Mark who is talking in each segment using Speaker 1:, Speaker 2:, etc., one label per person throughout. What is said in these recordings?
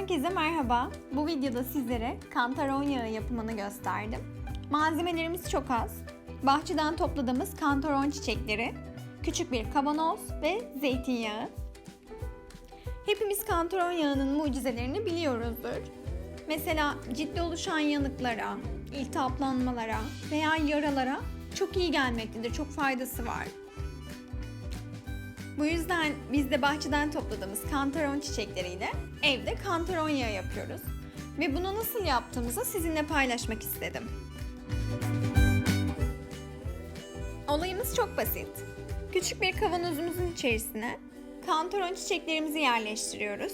Speaker 1: Herkese merhaba. Bu videoda sizlere kantaron yağı yapımını gösterdim. Malzemelerimiz çok az. Bahçeden topladığımız kantaron çiçekleri, küçük bir kavanoz ve zeytinyağı. Hepimiz kantaron yağının mucizelerini biliyoruzdur. Mesela ciltte oluşan yanıklara, iltihaplanmalara veya yaralara çok iyi gelmektedir, çok faydası var. Bu yüzden biz de bahçeden topladığımız kantaron çiçekleriyle evde kantaron yağı yapıyoruz. Ve bunu nasıl yaptığımızı sizinle paylaşmak istedim. Olayımız çok basit. Küçük bir kavanozumuzun içerisine kantaron çiçeklerimizi yerleştiriyoruz.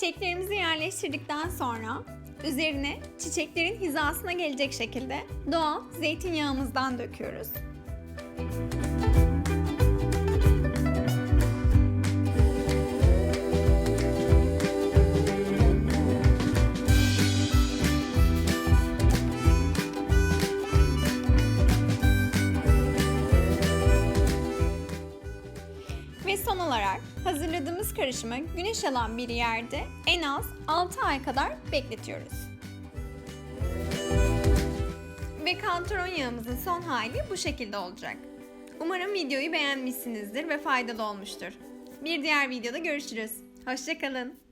Speaker 1: Çiçeklerimizi yerleştirdikten sonra üzerine çiçeklerin hizasına gelecek şekilde doğal zeytinyağımızdan döküyoruz. Ve son olarak hazırladığımız karışımı güneş alan bir yerde en az 6 ay kadar bekletiyoruz. Ve kantaron yağımızın son hali bu şekilde olacak. Umarım videoyu beğenmişsinizdir ve faydalı olmuştur. Bir diğer videoda görüşürüz. Hoşçakalın.